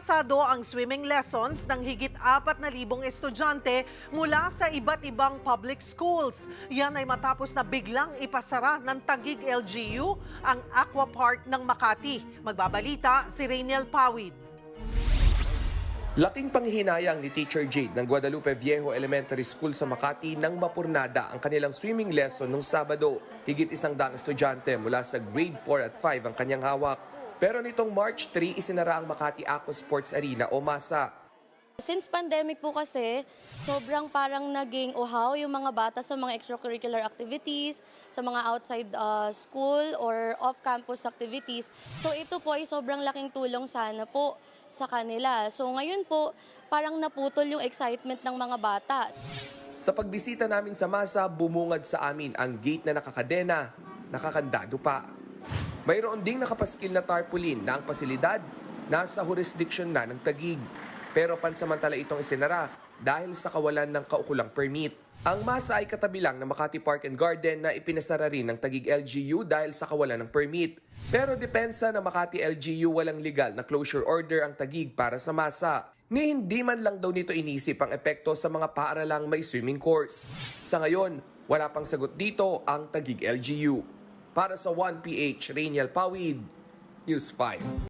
Atrasado ang swimming lessons ng higit 4,000 estudyante mula sa iba't ibang public schools. Yan ay matapos na biglang ipasara ng Tagig LGU ang Aqua Park ng Makati. Magbabalita si Rainiel Pawid. Laking panghinayang ni Teacher Jade ng Guadalupe Viejo Elementary School sa Makati nang mapurnada ang kanilang swimming lesson nung Sabado. Higit isang daang estudyante mula sa grade 4 at 5 ang kanyang hawak. Pero nitong March 3, isinara ang Makati Aqua Sports Arena o MASA. Since pandemic po kasi, sobrang parang naging uhaw yung mga bata sa mga extracurricular activities, sa mga outside uh, school or off-campus activities. So ito po ay sobrang laking tulong sana po sa kanila. So ngayon po, parang naputol yung excitement ng mga bata. Sa pagbisita namin sa MASA, bumungad sa amin ang gate na nakakadena, nakakandado pa. Mayroon ding nakapaskil na tarpaulin na ang pasilidad nasa jurisdiction na ng Tagig. Pero pansamantala itong isinara dahil sa kawalan ng kaukulang permit. Ang masa ay katabi lang ng Makati Park and Garden na ipinasara rin ng Tagig LGU dahil sa kawalan ng permit. Pero depensa ng Makati LGU walang legal na closure order ang Tagig para sa masa. Ni hindi man lang daw nito inisip ang epekto sa mga paaralang may swimming course. Sa ngayon, wala pang sagot dito ang Tagig LGU. Para sa 1PH, Rainiel Pawid, News 5.